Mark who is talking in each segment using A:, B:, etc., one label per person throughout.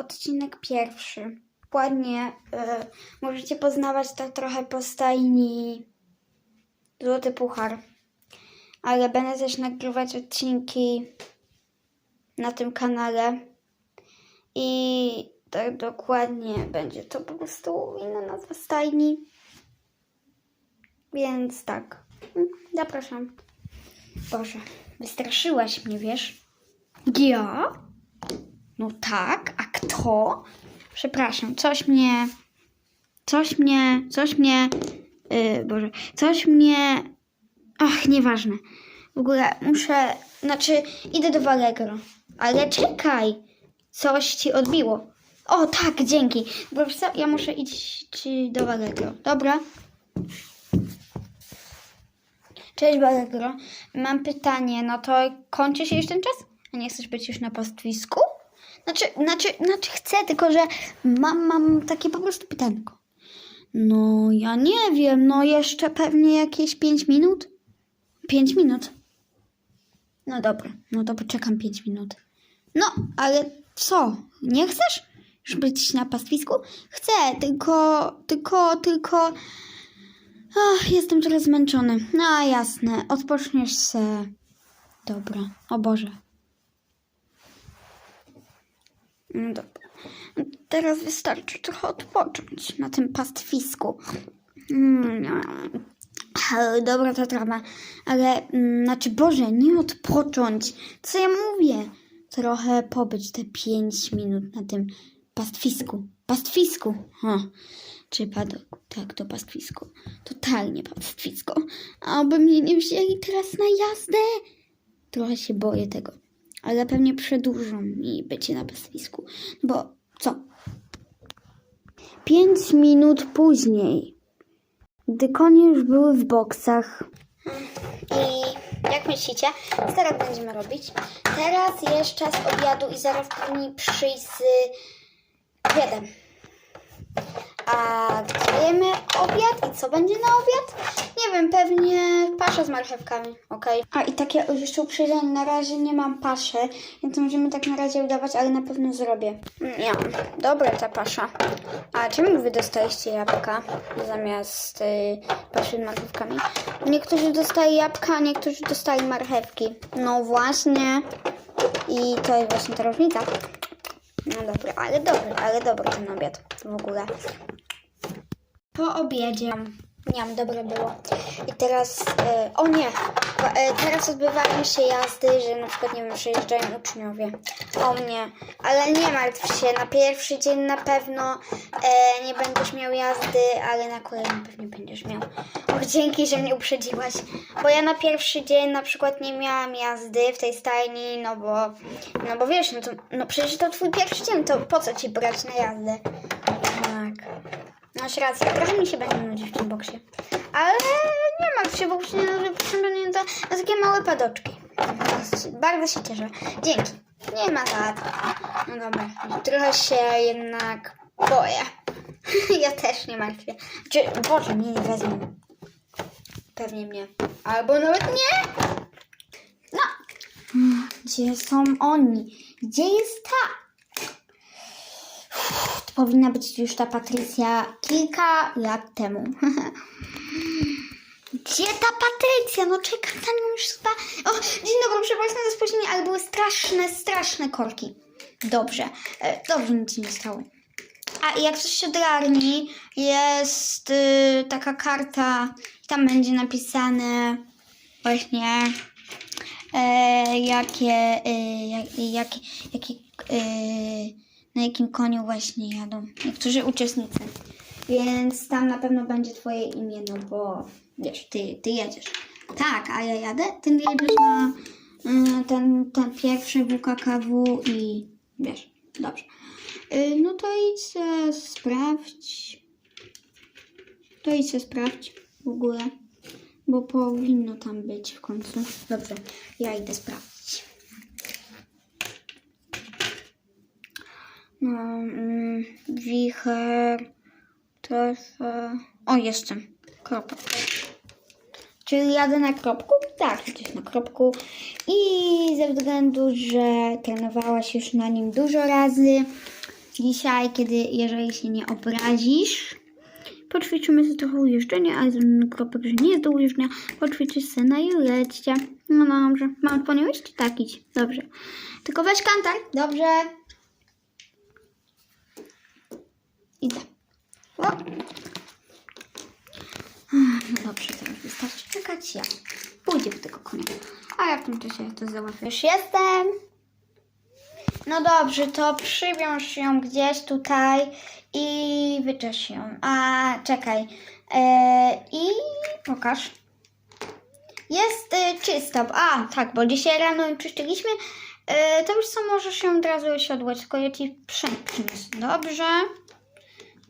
A: odcinek pierwszy. Ładnie y, możecie poznawać tak trochę po stajni Złoty Puchar. Ale będę też nagrywać odcinki na tym kanale. I tak dokładnie będzie to po prostu inna nazwa stajni. Więc tak. Mm, Zapraszam. Boże, wystraszyłaś mnie, wiesz? Ja? No tak, kto? Przepraszam, coś mnie. Coś mnie. Coś mnie. Yy, Boże, coś mnie. Ach, nieważne. W ogóle muszę. Znaczy, idę do Valegro. Ale czekaj! Coś ci odbiło. O, tak, dzięki. Bo co, ja muszę iść do Valegro. Dobra? Cześć Valegro. Mam pytanie, no to kończy się już ten czas? A nie chcesz być już na pastwisku? Znaczy, znaczy, znaczy chcę, tylko że mam, mam takie po prostu pytanko. No, ja nie wiem, no jeszcze pewnie jakieś 5 minut? 5 minut. No dobra, no to poczekam 5 minut. No, ale co? Nie chcesz już być na pastwisku? Chcę, tylko, tylko, tylko... Ach, jestem trochę zmęczony. No jasne, odpoczniesz se. Dobra, o Boże. No dobra. Teraz wystarczy trochę odpocząć na tym pastwisku. Mm, ale Dobra ta trawa, ale mm, znaczy Boże, nie odpocząć. Co ja mówię? Trochę pobyć te 5 minut na tym pastwisku. Pastwisku. Ha. Czy padok? Tak, to pastwisko. Totalnie pastwisko. A oby mnie nie wzięli teraz na jazdę. Trochę się boję tego. Ale pewnie przedłużą mi bycie na pastwisku. Bo co? Pięć minut później, gdy konie już były w boksach. I jak myślicie, co teraz będziemy robić? Teraz jest czas obiadu i zaraz powinni przyjść z obiadem. A gdzie obiad i co będzie na obiad? Nie wiem, pewnie pasza z marchewkami, okej. A i takie jeszcze uprzedzenie, na razie nie mam paszy, więc możemy tak na razie udawać, ale na pewno zrobię. Nie, dobra ta pasza. A czemu wy dostaliście jabłka zamiast y, paszy z marchewkami? Niektórzy dostali jabłka, a niektórzy dostali marchewki. No właśnie. I to jest właśnie ta różnica. No dobra, ale dobry, ale dobry ten obiad w ogóle. Po obiedzie. Niam, dobre było. I teraz, e, o nie, e, teraz odbywają się jazdy, że na przykład, nie wiem, przyjeżdżają uczniowie. O mnie, ale nie martw się, na pierwszy dzień na pewno e, nie będziesz miał jazdy, ale na kolejny pewnie będziesz miał. Och, dzięki, że mnie uprzedziłaś, bo ja na pierwszy dzień na przykład nie miałam jazdy w tej stajni, no bo, no bo wiesz, no to, no przecież to twój pierwszy dzień, to po co ci brać na jazdę? Tak. Masz rację, trochę mi się będzie nudzić w tym boksie. Ale nie martw się, bo przyniosłem to na takie małe padoczki. Bardzo się cieszę. Dzięki. Nie ma za to. No dobra, trochę się jednak boję. ja też nie martwię. Czy, Boże, mnie nie wezmą. Pewnie mnie. Albo nawet nie. No. Gdzie są oni? Gdzie jest ta? Powinna być już ta Patrycja kilka lat temu. Gdzie ta Patrycja? No czekam na nią już chyba. O, dzień dobry, przepraszam za spóźnienie, ale były straszne, straszne korki. Dobrze, e, dobrze, nic nie stało. A jak coś się odrarni, jest y, taka karta, tam będzie napisane właśnie e, jakie, y, jak, jakie, jakie, y, na jakim koniu właśnie jadą niektórzy uczestnicy. Więc tam na pewno będzie twoje imię, no bo wiesz, ty, ty jedziesz. Tak, a ja jadę, ty jedziesz na y, ten, ten pierwszy WKKW i wiesz, dobrze. Y, no to idź se sprawdź. To idź se sprawdź w ogóle, bo powinno tam być w końcu. Dobrze, ja idę sprawdzić. No, mm, wicher, trochę... O, jestem. Kropka. Czyli jadę na kropku? Tak, gdzieś na kropku. I ze względu, że trenowałaś już na nim dużo razy, dzisiaj, kiedy, jeżeli się nie obrazisz, poćwiczymy sobie trochę ujeżdżenia, ale kropek, że nie jest do ujeżdżenia. Poćwiczysz sobie na Julecie. No dobrze. Mam po nią iść? Tak, idź. Dobrze. Tylko weź kantar. Dobrze. Idę. O. No dobrze, teraz wystarczy czekać. Ja pójdę po tego konia. A ja w tym czasie to załatwię. Już jestem. No dobrze, to przywiąż ją gdzieś tutaj i wyczesz ją. A czekaj. E, I pokaż. Jest e, czysto. A, tak, bo dzisiaj rano ją czyszczyliśmy. E, to już co, możesz ją od razu osiodłać, tylko ja ci przyniosę. Dobrze.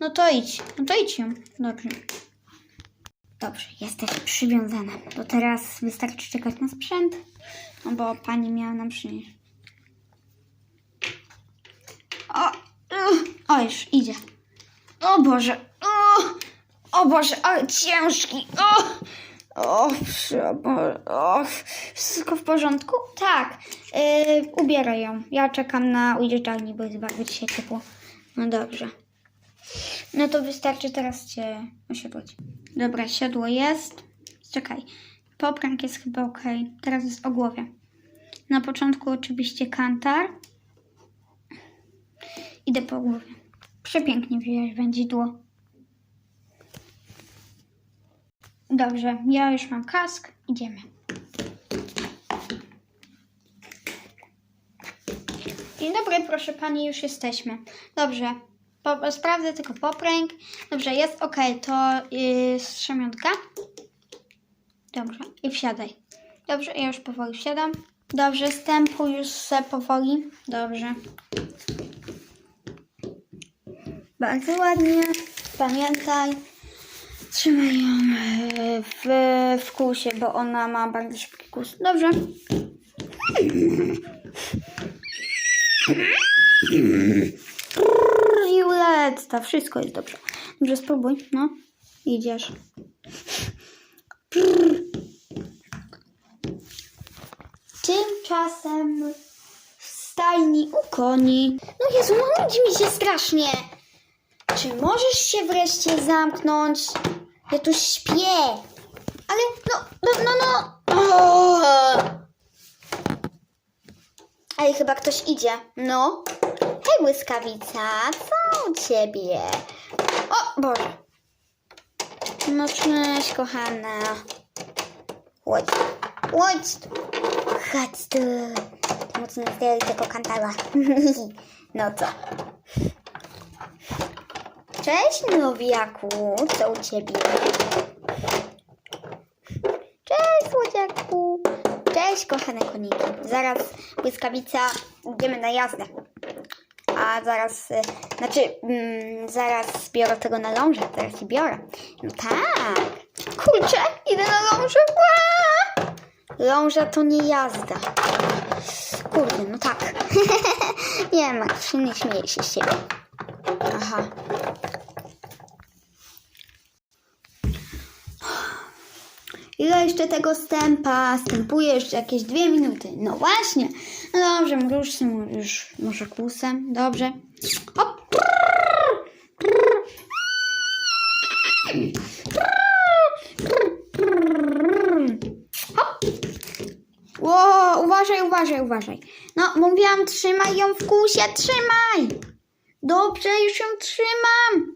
A: No to idź. No to idź ją. Dobrze. Dobrze, jesteś przywiązana. To teraz wystarczy czekać na sprzęt. No bo pani miała nam przynieść. O, o już idzie. O Boże, o, o Boże, ale ciężki. O, o, o, wszystko w porządku? Tak, yy, ubieraj ją. Ja czekam na ujeżdżalni, bo jest bardzo dzisiaj ciepło. No dobrze. No to wystarczy teraz cię osiodłać. Dobra, siodło jest. Czekaj, poprank jest chyba ok. Teraz jest o głowie. Na początku oczywiście kantar. Idę po głowie. Przepięknie wziąłeś wędzidło. Dobrze, ja już mam kask. Idziemy. Dzień dobry, proszę pani, już jesteśmy. Dobrze, po, sprawdzę tylko popręg. Dobrze, jest ok, to yy, strzemiątka. Dobrze, i wsiadaj. Dobrze, ja już powoli wsiadam. Dobrze, stępuj już se powoli. Dobrze. Bardzo ładnie. Pamiętaj. Trzymaj ją e, w, w kusie, bo ona ma bardzo szybki kus. Dobrze. Juletta, wszystko jest dobrze. Dobrze, spróbuj. No, idziesz. Tymczasem w stajni u koni. No Jezu, no nudzi mi się strasznie. Czy możesz się wreszcie zamknąć? Ja tu śpię. Ale no, no, no, no. Ej, chyba ktoś idzie. No. Hej, błyskawica, co u ciebie? O, Boże. No cześć, kochana. Chodź, chodź tu. Chodź tu. Mocno zdjęli tego kantala. no co? Cześć, nowiaku. Co u ciebie? Cześć, słodziaku. Cześć, kochane koniki. Zaraz, błyskawica, idziemy na jazdę. A zaraz, y, znaczy, mm, zaraz biorę tego na lążę. Zaraz i biorę. No tak. Kurczę, idę na lążę. Ląża to nie jazda. Kurde, no tak. nie, Max, nie śmieję się z ciebie. Aha. Ile jeszcze tego stępa? Stępuje jeszcze jakieś dwie minuty. No właśnie. No dobrze, mruż się już może kłusem. Dobrze. Hop. Hop. Uważaj, uważaj, uważaj. No, mówiłam, trzymaj ją w kłusie, trzymaj. Dobrze, już ją trzymam.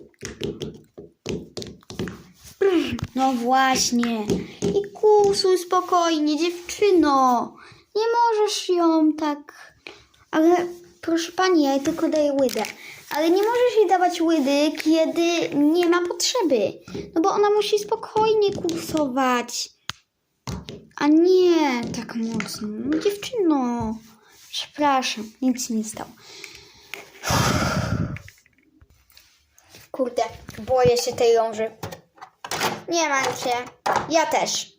A: No właśnie. I kusuj spokojnie, dziewczyno. Nie możesz ją tak. Ale proszę pani, ja jej tylko daję łydę. Ale nie możesz jej dawać łydy, kiedy nie ma potrzeby. No bo ona musi spokojnie kursować. A nie tak mocno. No, dziewczyno. Przepraszam, nic się nie stało. Kurde, boję się tej ląży. Nie mam się. Ja też.